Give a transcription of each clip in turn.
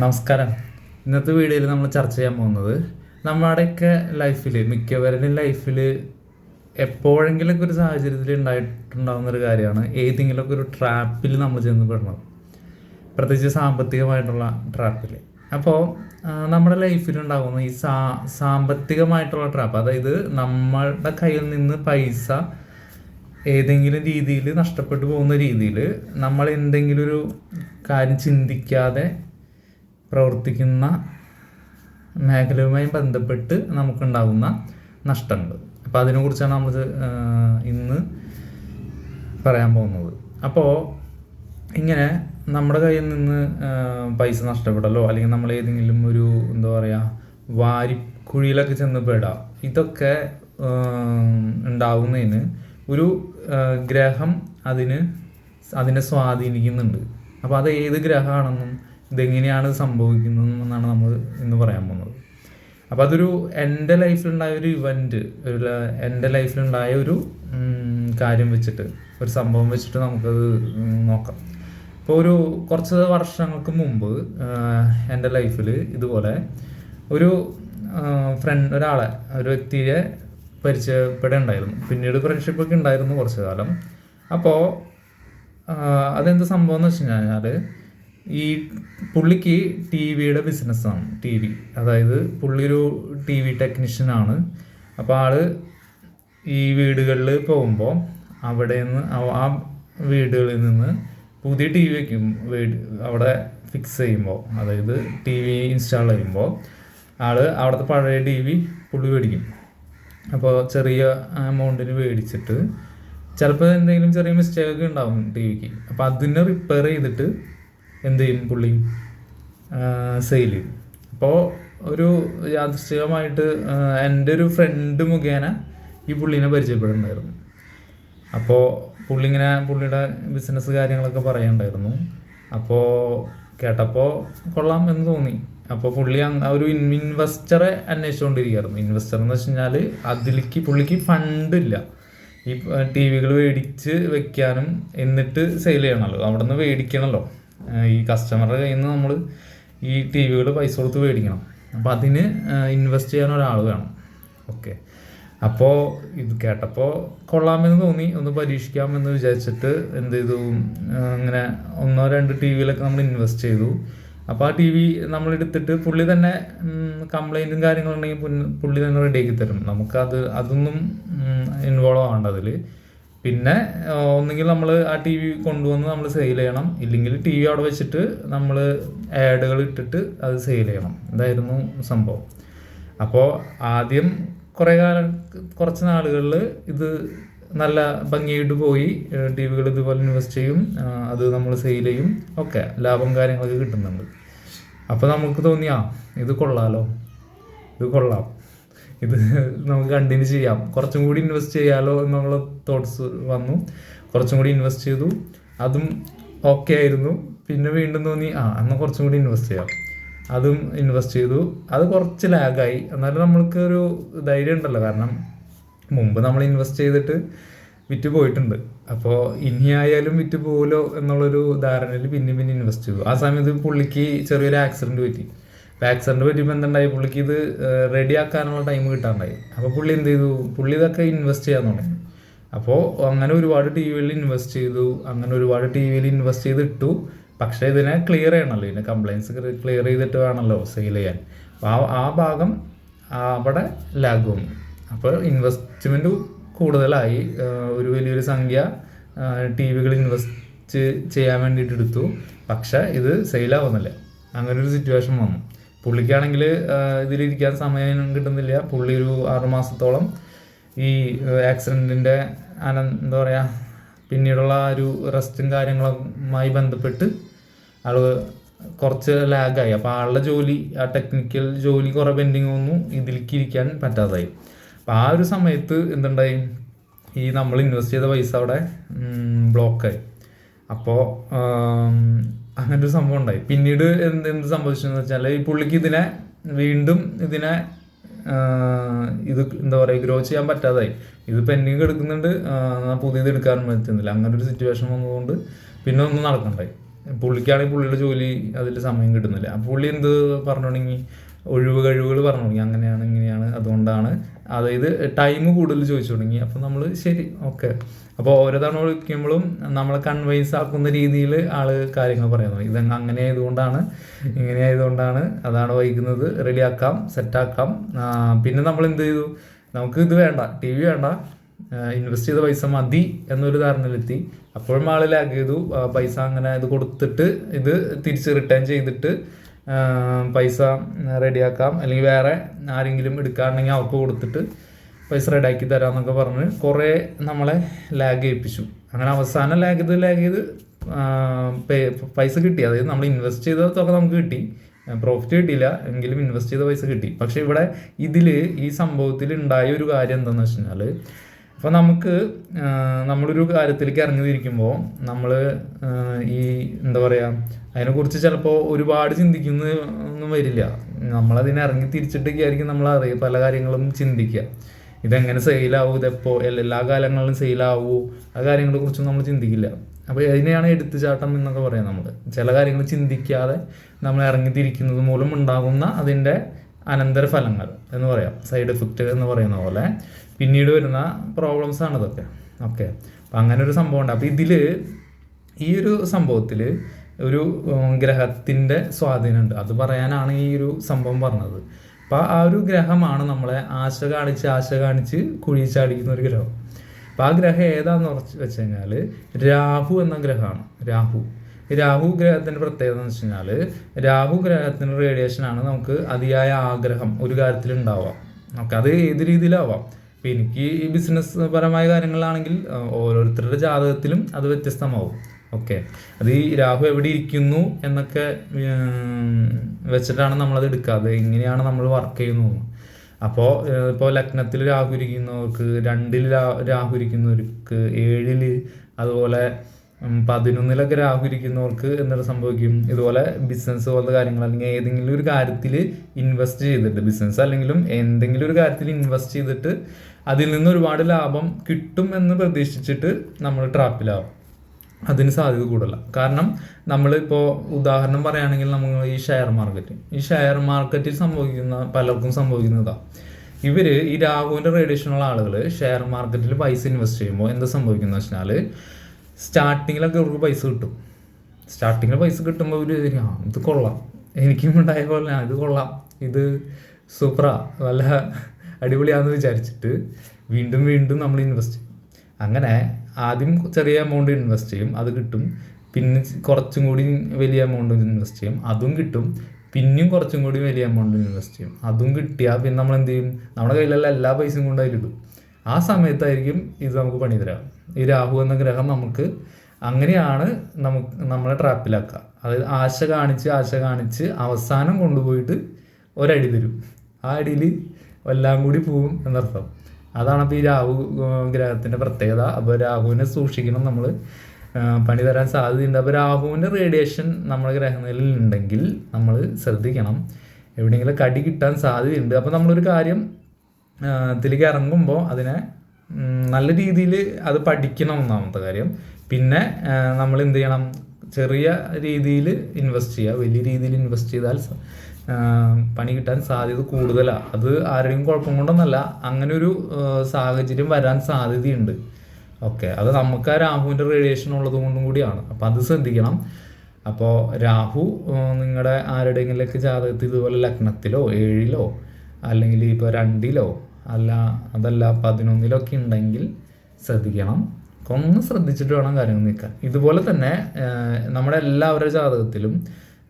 നമസ്കാരം. ഇന്നത്തെ വീഡിയോയിൽ നമ്മൾ ചർച്ച ചെയ്യാൻ പോകുന്നത് നമ്മുടെയൊക്കെ ലൈഫിൽ മിക്കവരുടെയും ലൈഫിൽ എപ്പോഴെങ്കിലൊക്കെ ഒരു സാഹചര്യത്തിൽ ഉണ്ടായിട്ടുണ്ടാകുന്ന ഒരു കാര്യമാണ് ഏതെങ്കിലുമൊക്കെ ഒരു ട്രാപ്പിൽ നമ്മൾ ചെന്ന് പെടണം. പ്രത്യേകിച്ച് സാമ്പത്തികമായിട്ടുള്ള ട്രാപ്പിൽ അപ്പോൾ നമ്മുടെ ലൈഫിൽ ഉണ്ടാകുന്ന ഈ സാ സാമ്പത്തികമായിട്ടുള്ള ട്രാപ്പ് അതായത് നമ്മളുടെ കയ്യിൽ നിന്ന് പൈസ ഏതെങ്കിലും രീതിയിൽ നഷ്ടപ്പെട്ടു പോകുന്ന രീതിയിൽ നമ്മൾ എന്തെങ്കിലും ഒരു കാര്യം ചിന്തിക്കാതെ പ്രവർത്തിക്കുന്ന മേഖലയുമായി ബന്ധപ്പെട്ട് നമുക്കുണ്ടാകുന്ന നഷ്ടങ്ങൾ. അപ്പോൾ അതിനെക്കുറിച്ചാണ് നമ്മൾ ഇന്ന് പറയാൻ പോകുന്നത്. അപ്പോൾ ഇങ്ങനെ നമ്മുടെ കയ്യിൽ നിന്ന് പൈസ നഷ്ടപ്പെടലോ അല്ലെങ്കിൽ നമ്മൾ ഏതെങ്കിലും ഒരു എന്താ പറയുക വാരിക്കുഴിയിലൊക്കെ ചെന്ന് പെടാം ഇതൊക്കെ ഉണ്ടാവുന്നതിന് ഒരു ഗ്രഹം അതിന് അതിനെ സ്വാധീനിക്കുന്നുണ്ട്. അപ്പോൾ അത് ഏത് ഗ്രഹമാണെന്നും ഇതെങ്ങനെയാണ് സംഭവിക്കുന്നത് എന്നാണ് നമ്മൾ ഇന്ന് പറയാൻ പോകുന്നത്. അപ്പോൾ അതൊരു എന്റെ ലൈഫിലുണ്ടായ ഒരു ഇവന്റ് ഒരു എന്റെ ലൈഫിലുണ്ടായ ഒരു കാര്യം വെച്ചിട്ട് ഒരു സംഭവം വെച്ചിട്ട് നമുക്കത് നോക്കാം. ഇപ്പോൾ ഒരു കുറച്ച് വർഷങ്ങൾക്ക് മുമ്പ് എന്റെ ലൈഫിൽ ഇതുപോലെ ഒരു ഫ്രണ്ട് ഒരാളെ ഒരു വ്യക്തിയെ പരിചയപ്പെടുണ്ടായിരുന്നു. പിന്നീട് ഫ്രണ്ട്ഷിപ്പ് ഒക്കെ ഉണ്ടായിരുന്നു കുറച്ച് കാലം. അപ്പോൾ അതെന്ത് സംഭവം എന്ന് വെച്ച് കഴിഞ്ഞാൽ ഈ പുള്ളിക്ക് ടി വിയുടെ ബിസിനസ്സാണ് ടി വി. അതായത് പുള്ളി ഒരു ടി വി ടെക്നീഷ്യനാണ്. അപ്പോൾ ആൾ ഈ വീടുകളിൽ പോകുമ്പോൾ അവിടെ നിന്ന് ആ- വീടുകളിൽ നിന്ന് പുതിയ ടി വി വയ്ക്കും വീട് അവിടെ ഫിക്സ് ചെയ്യുമ്പോൾ അതായത് ടി വി ഇൻസ്റ്റാൾ ചെയ്യുമ്പോൾ ആൾ അവിടുത്തെ പഴയ ടി വി പുള്ളി മേടിക്കും. അപ്പോൾ ചെറിയ എമൗണ്ടിന് മേടിച്ചിട്ട് ചിലപ്പോൾ എന്തെങ്കിലും ചെറിയ മിസ്റ്റേക്ക് ഉണ്ടാവും ടി വിക്ക്. അപ്പോൾ അതിനെ റിപ്പയർ ചെയ്തിട്ട് എന്ത് ചെയ്യും പുള്ളി? സെയിൽ ചെയ്യും. അപ്പോൾ ഒരു യാദൃശ്ചികമായിട്ട് എന്റെ ഒരു ഫ്രണ്ട് മുഖേന ഈ പുള്ളീനെ പരിചയപ്പെടുന്നുണ്ടായിരുന്നു. അപ്പോൾ പുള്ളി ഇങ്ങനെ പുള്ളിയുടെ ബിസിനസ് കാര്യങ്ങളൊക്കെ പറയുന്നുണ്ടായിരുന്നു അപ്പോൾ കേട്ടപ്പോൾ കൊള്ളാം എന്ന് തോന്നി. അപ്പോൾ പുള്ളി ഒരു ഇൻവെസ്റ്ററെ അന്വേഷിച്ചുകൊണ്ടിരിക്കുകയായിരുന്നു ഇൻവെസ്റ്റർ എന്ന് വെച്ച് കഴിഞ്ഞാൽ അതിലേക്ക് പുള്ളിക്ക് ഫണ്ടില്ല ഈ ടി വികൾ മേടിച്ച് വെക്കാനും എന്നിട്ട് സെയിൽ ചെയ്യണമല്ലോ അവിടെ നിന്ന് മേടിക്കണമല്ലോ ഈ കസ്റ്റമറുടെ കയ്യിൽ നിന്ന് നമ്മൾ ഈ ടി വികൾ പൈസ കൊടുത്ത് മേടിക്കണം. അപ്പോൾ അതിന് ഇൻവെസ്റ്റ് ചെയ്യാൻ ഒരാൾ വേണം. ഓക്കെ അപ്പോൾ ഇത് കേട്ടപ്പോൾ കൊള്ളാമെന്ന് തോന്നി. ഒന്ന് പരീക്ഷിക്കാമെന്ന് വിചാരിച്ചിട്ട് എന്ത് ചെയ്തു? ഇങ്ങനെ ഒന്നോ രണ്ട് ടി വിയിലൊക്കെ നമ്മൾ ഇൻവെസ്റ്റ് ചെയ്തു. അപ്പോൾ ആ ടി വി നമ്മൾ എടുത്തിട്ട് പുള്ളി തന്നെ കംപ്ലൈന്റും കാര്യങ്ങളുണ്ടെങ്കിൽ പുള്ളി തന്നെ റെഡിയാക്കി തരും. നമുക്കത് അതൊന്നും ഇൻവോൾവ് ആവേണ്ട അതിൽ പിന്നെ ഒന്നുകിൽ നമ്മൾ ആ ടി വി കൊണ്ടുവന്ന് നമ്മൾ സെയിൽ ചെയ്യണം. ഇല്ലെങ്കിൽ ടി വി അവിടെ വെച്ചിട്ട് നമ്മൾ ആഡുകൾ ഇട്ടിട്ട് അത് സെയിൽ ചെയ്യണം. ഇതായിരുന്നു സംഭവം. അപ്പോൾ ആദ്യം കുറേ കാലം കുറച്ച് നാളുകളിൽ ഇത് നല്ല ഭംഗിയായിട്ട് പോയി. ടി വികൾ ഇതുപോലെ ഇൻവെസ്റ്റ് ചെയ്യും. അത് നമ്മൾ സെയിൽ ചെയ്യും. ഒക്കെ ലാഭം കാര്യങ്ങളൊക്കെ കിട്ടുന്നുണ്ട്. അപ്പോൾ നമുക്ക് തോന്നിയാ ഇത് കൊള്ളാലോ? ഇത് കൊള്ളാം. ഇത് നമുക്ക് കണ്ടിന്യൂ ചെയ്യാം. കുറച്ചും കൂടി ഇൻവെസ്റ്റ് ചെയ്യാലോ എന്നുള്ള തോട്ട്സ് വന്നു. കുറച്ചും കൂടി ഇൻവെസ്റ്റ് ചെയ്തു. അതും ഓക്കെ ആയിരുന്നു. പിന്നെ വീണ്ടും തോന്നി ആ എന്നാൽ കുറച്ചും കൂടി ഇൻവെസ്റ്റ് ചെയ്യാം. അതും ഇൻവെസ്റ്റ് ചെയ്തു. അത് കുറച്ച് ലാഗായി എന്നാലും നമ്മൾക്ക് ഒരു ധൈര്യം ഉണ്ടല്ലോ. കാരണം മുമ്പ് നമ്മൾ ഇൻവെസ്റ്റ് ചെയ്തിട്ട് വിറ്റ് പോയിട്ടുണ്ട്. അപ്പോൾ ഇനി ആയാലും വിറ്റ് പോകുമല്ലോ എന്നുള്ളൊരു ധാരണയിൽ പിന്നെ പിന്നെ ഇൻവെസ്റ്റ് ചെയ്തു. ആ സമയത്ത് പുള്ളിക്ക് ചെറിയൊരു ആക്സിഡന്റ് പറ്റി. ആക്സിഡന്റ് പറ്റിയപ്പോൾ എന്തുണ്ടായി? പുള്ളിക്ക് ഇത് റെഡിയാക്കാനുള്ള ടൈം കിട്ടാണ്ടായി. അപ്പോൾ പുള്ളി എന്ത് ചെയ്തു? പുള്ളി ഇതൊക്കെ ഇൻവെസ്റ്റ് ചെയ്യാൻ തുടങ്ങി. അപ്പോൾ അങ്ങനെ ഒരുപാട് ടി വിയിൽ ഇൻവെസ്റ്റ് ചെയ്തു. അങ്ങനെ ഒരുപാട് ടി വിയിൽ ഇൻവെസ്റ്റ് ചെയ്ത് ഇട്ടു പക്ഷേ ഇതിനെ ക്ലിയർ ചെയ്യണമല്ലോ ഇതിനെ കംപ്ലയിൻസ് ക്ലിയർ ചെയ്തിട്ട് വേണമല്ലോ സെയിൽ ചെയ്യാൻ. അപ്പോൾ ആ ആ ഭാഗം അവിടെ ലാഗ്. അപ്പോൾ ഇൻവെസ്റ്റ്മെന്റ് കൂടുതലായി. ഒരു വലിയൊരു സംഖ്യ ടി വികൾ ഇൻവെസ്റ്റ് ചെയ്യാൻ വേണ്ടിയിട്ട് എടുത്തു. പക്ഷേ ഇത് സെയിലാവുന്നില്ല അങ്ങനെ ഒരു സിറ്റുവേഷൻ വന്നു. പുള്ളിക്കാണെങ്കിൽ ഇതിലിരിക്കാൻ സമയം കിട്ടുന്നില്ല. പുള്ളി ഒരു ആറുമാസത്തോളം ഈ ആക്സിഡന്റിന്റെ അന എന്താ പറയുക പിന്നീടുള്ള ഒരു റെസ്റ്റും കാര്യങ്ങളുമായി ബന്ധപ്പെട്ട് ആൾ കുറച്ച് ലാഗായി അപ്പോൾ ആളുടെ ജോലി ആ ടെക്നിക്കൽ ജോലി കുറേ പെൻഡിങ് വന്നു. ഇതിലേക്ക് ഇരിക്കാൻ പറ്റാതായി. അപ്പോൾ ആ ഒരു സമയത്ത് എന്തുണ്ടായി? ഈ നമ്മൾ ഇൻവെസ്റ്റ് ചെയ്ത പൈസ അവിടെ ബ്ലോക്കായി അപ്പോൾ അങ്ങനെ ഒരു സംഭവം ഉണ്ടായി. പിന്നീട് എന്ത് എന്ത് സംഭവിച്ചെന്ന് വെച്ചാൽ ഈ പുള്ളിക്ക് ഇതിനെ വീണ്ടും ഇതിനെ ഇത് എന്താ പറയുക ഗ്രോ ചെയ്യാൻ പറ്റാതായി. ഇത് പെൻഡിങ് എടുക്കുന്നുണ്ട് പുതിയത് എടുക്കാനും പറ്റുന്നില്ല. അങ്ങനെ ഒരു സിറ്റുവേഷൻ വന്നതുകൊണ്ട് പിന്നെ ഒന്നും നടക്കണ്ടായി. പുള്ളിക്കാണെങ്കിൽ പുള്ളിയുടെ ജോലി അതിൽ സമയം കിട്ടുന്നില്ല. പുള്ളി എന്ത് പറഞ്ഞോണെങ്കിൽ ഒഴിവ് കഴിവുകൾ പറഞ്ഞു തുടങ്ങി അങ്ങനെയാണ് ഇങ്ങനെയാണ് അതുകൊണ്ടാണ് അതായത് ടൈം കൂടുതൽ ചോദിച്ചു തുടങ്ങി. അപ്പോൾ നമ്മൾ ശരി ഓക്കെ അപ്പോൾ ഓരോ തവണ വിളിക്കുമ്പോഴും നമ്മളെ കൺവൈൻസ് ആക്കുന്ന രീതിയിൽ ആൾ കാര്യങ്ങൾ പറയുന്നത് ഇത് അങ്ങനെ ആയതുകൊണ്ടാണ് ഇങ്ങനെ ആയതുകൊണ്ടാണ് അതാണ് വൈകുന്നത് റെഡിയാക്കാം സെറ്റാക്കാം പിന്നെ നമ്മൾ എന്ത് ചെയ്തു? നമുക്ക് ഇത് വേണ്ട ടി വി വേണ്ട ഇൻവെസ്റ്റ് ചെയ്ത പൈസ മതി എന്നൊരു ധാരണയിലെത്തി. അപ്പോഴും ആൾ ലാഗ് ചെയ്തു. പൈസ അങ്ങനെ ഇത് കൊടുത്തിട്ട് ഇത് തിരിച്ച് റിട്ടേൺ ചെയ്തിട്ട് പൈസ റെഡിയാക്കാം. അല്ലെങ്കിൽ വേറെ ആരെങ്കിലും എടുക്കാറുണ്ടെങ്കിൽ അവർക്ക് കൊടുത്തിട്ട് പൈസ റെഡിയാക്കി തരാമെന്നൊക്കെ പറഞ്ഞ് കുറേ നമ്മളെ ലാഗ് ചെയ്യിപ്പിച്ചു അങ്ങനെ അവസാനം ലാഗ് ചെയ്ത് ലാഗ് ചെയ്ത് പൈസ കിട്ടി. അതായത് നമ്മൾ ഇൻവെസ്റ്റ് ചെയ്ത തുക നമുക്ക് കിട്ടി. പ്രോഫിറ്റ് കിട്ടിയില്ല എങ്കിലും ഇൻവെസ്റ്റ് ചെയ്ത പൈസ കിട്ടി. പക്ഷേ ഇവിടെ ഇതിൽ ഈ സംഭവത്തിൽ ഉണ്ടായ ഒരു കാര്യം എന്താണെന്ന് വെച്ച് കഴിഞ്ഞാൽ അപ്പോൾ നമുക്ക് നമ്മളൊരു കാര്യത്തിലേക്ക് ഇറങ്ങിയിരിക്കുമ്പോൾ നമ്മൾ ഈ എന്താ പറയുക അതിനെക്കുറിച്ച് ചിലപ്പോൾ ഒരുപാട് ചിന്തിക്കുന്ന ഒന്നും വരില്ല. നമ്മളതിനെ ഇറങ്ങി തിരിച്ചിട്ടൊക്കെ ആയിരിക്കും നമ്മൾ അറിയുക പല കാര്യങ്ങളും ചിന്തിക്കുക ഇതെങ്ങനെ സെയിലാവും ഇതെപ്പോൾ എല്ലാ കാലങ്ങളിലും സെയിലാവൂ ആ കാര്യങ്ങളെ കുറിച്ചൊന്നും നമ്മൾ ചിന്തിക്കില്ല. അപ്പോൾ അതിനെയാണ് എടുത്തുചാട്ടം എന്നൊക്കെ പറയാം നമ്മൾ ചില കാര്യങ്ങൾ ചിന്തിക്കാതെ നമ്മൾ ഇറങ്ങിത്തിരിക്കുന്നത് മൂലം ഉണ്ടാകുന്ന അതിന്റെ അനന്തരഫലങ്ങൾ എന്ന് പറയാം. സൈഡ് എഫക്റ്റ് എന്ന് പറയുന്ന പോലെ. പിന്നീട് വരുന്ന പ്രോബ്ലംസ് ആണ് ഇതൊക്കെ. ഓക്കെ അപ്പം അങ്ങനെ ഒരു സംഭവം ഉണ്ട്. അപ്പോൾ ഇതിൽ ഈ ഒരു സംഭവത്തിൽ ഒരു ഗ്രഹത്തിന്റെ സ്വാധീനമുണ്ട് അത് പറയാനാണ് ഈ ഒരു സംഭവം പറഞ്ഞത്. അപ്പോൾ ആ ഒരു ഗ്രഹമാണ് നമ്മളെ ആശ കാണിച്ച് ആശ കാണിച്ച് കുഴിച്ചാടിക്കുന്ന ഒരു ഗ്രഹം. അപ്പം ആ ഗ്രഹം ഏതാന്ന് ഉറച്ച് വെച്ച് കഴിഞ്ഞാൽ രാഹു എന്ന ഗ്രഹമാണ്. രാഹു. രാഹു ഗ്രഹത്തിന്റെ പ്രത്യേകത എന്ന് വെച്ച് കഴിഞ്ഞാൽ രാഹു ഗ്രഹത്തിന്റെ റേഡിയേഷനാണ് നമുക്ക് അതിയായ ആഗ്രഹം ഒരു കാര്യത്തിൽ ഉണ്ടാവാം നമുക്ക് അത് ഏത് രീതിയിലാവാം? ഇപ്പം എനിക്ക് ഈ ബിസിനസ് പരമായ കാര്യങ്ങളാണെങ്കിൽ ഓരോരുത്തരുടെ ജാതകത്തിലും അത് വ്യത്യസ്തമാവും. ഓക്കെ അത് ഈ രാഹു എവിടെ ഇരിക്കുന്നു എന്നൊക്കെ വെച്ചിട്ടാണ് നമ്മളത് എടുക്കുക. അത് എങ്ങനെയാണ് നമ്മൾ വർക്ക് ചെയ്യുന്നത് അപ്പോൾ ഇപ്പോൾ ലഗ്നത്തിൽ രാഹു ഇരിക്കുന്നവർക്ക് രണ്ടിൽ രാഹു ഇരിക്കുന്നവർക്ക് ഏഴിൽ അതുപോലെ പതിനൊന്നിലൊക്കെ രാഹു ഇരിക്കുന്നവർക്ക് എന്താണ് സംഭവിക്കും? ഇതുപോലെ ബിസിനസ് പോലത്തെ കാര്യങ്ങൾ അല്ലെങ്കിൽ ഏതെങ്കിലും ഒരു കാര്യത്തിൽ ഇൻവെസ്റ്റ് ചെയ്തിട്ട് ബിസിനസ് അല്ലെങ്കിലും എന്തെങ്കിലും ഒരു കാര്യത്തിൽ ഇൻവെസ്റ്റ് ചെയ്തിട്ട് അതിൽ നിന്ന് ഒരുപാട് ലാഭം കിട്ടും എന്ന് പ്രതീക്ഷിച്ചിട്ട് നമ്മൾ ട്രാപ്പിലാവും. അതിന് സാധ്യത കൂടുതല. കാരണം നമ്മളിപ്പോൾ ഉദാഹരണം പറയുകയാണെങ്കിൽ നമ്മൾ ഈ ഷെയർ മാർക്കറ്റ്. ഈ ഷെയർ മാർക്കറ്റിൽ സംഭവിക്കുന്ന പലർക്കും സംഭവിക്കുന്നതാ. ഇവർ ഈ രാഹുവിന്റെ റേഡിയേഷനുള്ള ആളുകൾ ഷെയർ മാർക്കറ്റിൽ പൈസ ഇൻവെസ്റ്റ് ചെയ്യുമ്പോൾ എന്താ സംഭവിക്കുന്നത് വെച്ചാൽ സ്റ്റാർട്ടിങ്ങിലൊക്കെ അവർക്ക് പൈസ കിട്ടും. സ്റ്റാർട്ടിങ്ങിൽ പൈസ കിട്ടുമ്പോൾ ഒരു ആ ഇത് കൊള്ളാം. എനിക്കും ഉണ്ടായ പോലെ ഇത് കൊള്ളാം. ഇത് സൂപ്പറാ. നല്ല അടിപൊളിയാന്ന് വിചാരിച്ചിട്ട് വീണ്ടും വീണ്ടും നമ്മൾ ഇൻവെസ്റ്റ് ചെയ്യും. അങ്ങനെ ആദ്യം ചെറിയ എമൗണ്ട് ഇൻവെസ്റ്റ് ചെയ്യും അത് കിട്ടും. പിന്നെ കുറച്ചും കൂടി വലിയ എമൗണ്ട് ഇൻവെസ്റ്റ് ചെയ്യും അതും കിട്ടും. പിന്നെയും കുറച്ചും കൂടി വലിയ എമൗണ്ട് ഇൻവെസ്റ്റ് ചെയ്യും. അതും കിട്ടിയാൽ പിന്നെ നമ്മൾ എന്ത് ചെയ്യും? നമ്മുടെ കയ്യിലുള്ള എല്ലാ പൈസയും കൊണ്ട് അതിലിടും ആ സമയത്തായിരിക്കും ഇത് നമുക്ക് പണി തരാം. ഈ രാഹു എന്ന ഗ്രഹം നമുക്ക് അങ്ങനെയാണ് നമുക്ക് നമ്മളെ ട്രാപ്പിലാക്കുക. അതായത് ആശ കാണിച്ച് ആശ കാണിച്ച് അവസാനം കൊണ്ടുപോയിട്ട് ഒരടി തരും. ആ അടിയിൽ എല്ലാം കൂടി പോവും എന്നർത്ഥം. അതാണ് അപ്പോൾ ഈ രാഹു ഗ്രഹത്തിന്റെ പ്രത്യേകത. അപ്പോൾ രാഹുവിനെ സൂക്ഷിക്കണം നമ്മൾ പണി തരാൻ സാധ്യതയുണ്ട്. അപ്പോൾ രാഹുവിന്റെ റേഡിയേഷൻ നമ്മുടെ ഗ്രഹനിലയിൽ ഉണ്ടെങ്കിൽ നമ്മൾ ശ്രദ്ധിക്കണം. എവിടെയെങ്കിലും കടി കിട്ടാൻ സാധ്യതയുണ്ട്. അപ്പോൾ നമ്മളൊരു കാര്യം ഇതിലേക്ക് ഇറങ്ങുമ്പോൾ അതിനെ നല്ല രീതിയിൽ അത് പഠിക്കണം ഒന്നാമത്തെ കാര്യം. പിന്നെ നമ്മൾ എന്ത് ചെയ്യണം? ചെറിയ രീതിയിൽ ഇൻവെസ്റ്റ് ചെയ്യുക. വലിയ രീതിയിൽ ഇൻവെസ്റ്റ് ചെയ്താൽ പണി കിട്ടാൻ സാധ്യത കൂടുതലാണ് അത് ആരുടെയും കുഴപ്പം കൊണ്ടൊന്നല്ല അങ്ങനെ ഒരു സാഹചര്യം വരാൻ സാധ്യതയുണ്ട്. ഓക്കെ അത് നമുക്ക് ആ രാഹുവിന്റെ റേഡിയേഷൻ ഉള്ളത് കൊണ്ടും കൂടിയാണ്. അപ്പോൾ അത് ശ്രദ്ധിക്കണം. അപ്പോൾ രാഹു നിങ്ങളുടെ ആരുടെയെങ്കിലൊക്കെ ജാതകത്തിൽ ഇതുപോലെ ലഗ്നത്തിലോ ഏഴിലോ അല്ലെങ്കിൽ ഇപ്പോൾ രണ്ടിലോ അല്ല അതല്ല പതിനൊന്നിലൊക്കെ ഉണ്ടെങ്കിൽ ശ്രദ്ധിക്കണം. ഒന്ന് ശ്രദ്ധിച്ചിട്ട് വേണം കാര്യങ്ങൾ നിൽക്കാൻ ഇതുപോലെ തന്നെ നമ്മുടെ എല്ലാവരുടെ ജാതകത്തിലും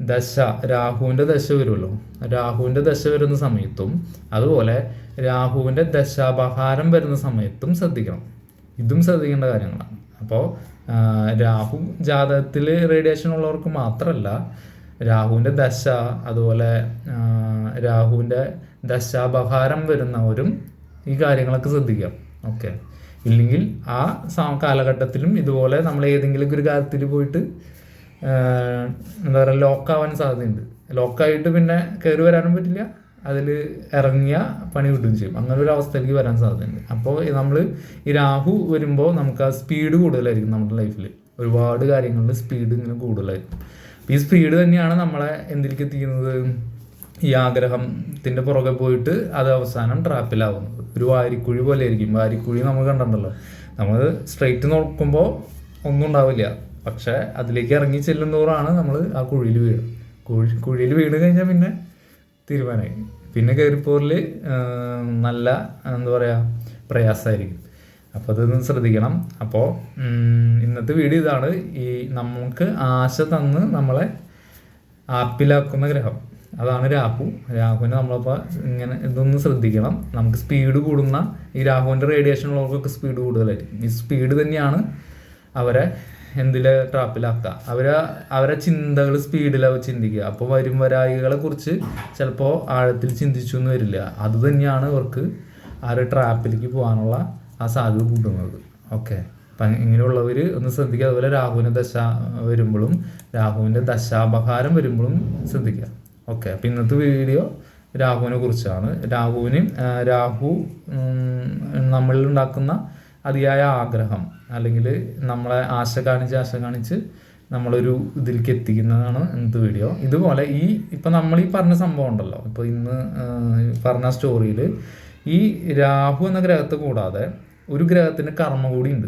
ദശ രാഹുവിന്റെ ദശ വരുമല്ലോ രാഹുവിന്റെ ദശ വരുന്ന സമയത്തും അതുപോലെ രാഹുവിന്റെ ദശാപഹാരം വരുന്ന സമയത്തും ശ്രദ്ധിക്കണം. ഇതും ശ്രദ്ധിക്കേണ്ട കാര്യങ്ങളാണ്. അപ്പോൾ രാഹു ജാതകത്തിൽ റേഡിയേഷൻ ഉള്ളവർക്ക് മാത്രമല്ല രാഹുവിന്റെ ദശ അതുപോലെ രാഹുവിന്റെ ദശാപഹാരം വരുന്നവരും ഈ കാര്യങ്ങളൊക്കെ ശ്രദ്ധിക്കാം ഓക്കെ. ഇല്ലെങ്കിൽ ആ കാലഘട്ടത്തിലും ഇതുപോലെ നമ്മൾ ഏതെങ്കിലും ഒരു കാര്യത്തിൽ പോയിട്ട് എന്താ പറയുക ലോക്കാവാൻ സാധ്യതയുണ്ട്. ലോക്കായിട്ട് പിന്നെ കയറി വരാനും പറ്റില്ല. അതിൽ ഇറങ്ങിയ പണി കിട്ടുകയും ചെയ്യും. അങ്ങനെ ഒരു അവസ്ഥയിലേക്ക് വരാൻ സാധ്യതയുണ്ട്. അപ്പോൾ നമ്മൾ ഈ രാഹു വരുമ്പോൾ നമുക്ക് ആ സ്പീഡ് കൂടുതലായിരിക്കും നമ്മുടെ ലൈഫിൽ ഒരുപാട് കാര്യങ്ങളിൽ സ്പീഡ് ഇങ്ങനെ കൂടുതലായിരിക്കും. ഈ സ്പീഡ് തന്നെയാണ് നമ്മളെ എന്തിലേക്ക് എത്തിക്കുന്നത്? ഈ ആഗ്രഹത്തിന്റെ പുറകെ പോയിട്ട് അത് അവസാനം ട്രാപ്പിലാവുന്നത് ഒരു വാരിക്കുഴി പോലെ ആയിരിക്കും. വാരിക്കുഴി നമ്മൾ കണ്ടിട്ടുണ്ടല്ലോ. നമ്മൾ സ്ട്രെയിറ്റ് നോക്കുമ്പോൾ ഒന്നും ഉണ്ടാവില്ല. പക്ഷേ അതിലേക്ക് ഇറങ്ങി ചെല്ലുന്നതോറാണ് നമ്മൾ ആ കുഴിയിൽ വീഴും കുഴി കുഴിയിൽ വീണ് കഴിഞ്ഞാൽ പിന്നെ തീരുമാനമായി. പിന്നെ കയറിപ്പോറിൽ നല്ല എന്താ പറയുക പ്രയാസമായിരിക്കും. അപ്പോൾ അതൊന്നും ശ്രദ്ധിക്കണം. അപ്പോൾ ഇന്നത്തെ വീഡിയോ ഇതാണ്. ഈ നമുക്ക് ആശ തന്ന് നമ്മളെ ആപ്പിലാക്കുന്ന ഗ്രഹം. അതാണ് രാഹു. രാഹുവിനെ നമ്മളപ്പോൾ ഇങ്ങനെ ഇതൊന്ന് ശ്രദ്ധിക്കണം. നമുക്ക് സ്പീഡ് കൂടുന്ന ഈ രാഹുവിന്റെ റേഡിയേഷൻ ഉള്ളവർക്കൊക്കെ സ്പീഡ് കൂടുതലായിരിക്കും. ഈ സ്പീഡ് തന്നെയാണ് അവരെ എന്തിലെ ട്രാപ്പിലാക്കുക അവരെ അവരെ ചിന്തകൾ സ്പീഡിലാവും ചിന്തിക്കുക. അപ്പോൾ വരും വരായികളെ കുറിച്ച് ചിലപ്പോൾ ആഴത്തിൽ ചിന്തിച്ചു എന്ന് വരില്ല. അത് തന്നെയാണ് ഇവർക്ക് ആ ഒരു ട്രാപ്പിലേക്ക് പോകാനുള്ള ആ സാധ്യത കൂട്ടുന്നത്. ഓക്കെ അപ്പം ഇങ്ങനെയുള്ളവർ ഒന്ന് ശ്രദ്ധിക്കുക. അതുപോലെ രാഹുവിന്റെ ദശ വരുമ്പോഴും രാഹുവിന്റെ ദശാപഹാരം വരുമ്പോഴും ശ്രദ്ധിക്കുക. ഓക്കെ അപ്പം ഇന്നത്തെ വീഡിയോ രാഹുവിനെ കുറിച്ചാണ്. രാഹുവിന് രാഹു നമ്മളിൽ ഉണ്ടാക്കുന്ന അതിയായ ആഗ്രഹം. അല്ലെങ്കിൽ നമ്മളെ ആശ കാണിച്ച് ആശ കാണിച്ച് നമ്മളൊരു ഇതിലേക്ക് എത്തിക്കുന്നതാണ് ഇന്നത്തെ വീഡിയോ ഇതുപോലെ ഈ ഇപ്പം നമ്മൾ ഈ പറഞ്ഞ സംഭവം ഉണ്ടല്ലോ. ഇപ്പോൾ ഇന്ന് പറഞ്ഞ സ്റ്റോറിയിൽ ഈ രാഹു എന്ന ഗ്രഹത്തെ കൂടാതെ ഒരു ഗ്രഹത്തിന്റെ കർമ്മ കൂടി ഉണ്ട്.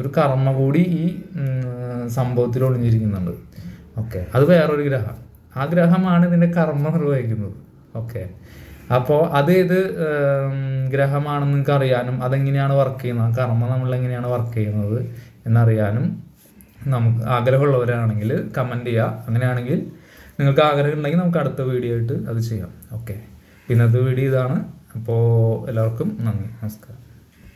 ഒരു കർമ്മ കൂടി ഈ സംഭവത്തിൽ ഒളിഞ്ഞിരിക്കുന്നുണ്ട്. ഓക്കെ. അത് വേറൊരു ഗ്രഹം. ആ ഗ്രഹമാണ് ഇതിന്റെ കർമ്മം നിർവഹിക്കുന്നത്. ഓക്കെ. അപ്പോൾ അത് ഏത് ഗ്രഹമാണെന്ന് നിങ്ങൾക്ക് അറിയാനും അതെങ്ങനെയാണ് വർക്ക് ചെയ്യുന്നത്? കർമ്മ നമ്മൾ എങ്ങനെയാണ് വർക്ക് ചെയ്യുന്നത് എന്നറിയാനും നമുക്ക് ആഗ്രഹമുള്ളവരാണെങ്കിൽ കമന്റ് ചെയ്യുക അങ്ങനെയാണെങ്കിൽ നിങ്ങൾക്ക് ആഗ്രഹം ഉണ്ടെങ്കിൽ നമുക്ക് അടുത്ത വീഡിയോ ആയിട്ട് അത് ചെയ്യാം. ഓക്കെ ഇന്നത്തെ വീഡിയോ ഇതാണ്. അപ്പോൾ എല്ലാവർക്കും നന്ദി. നമസ്കാരം.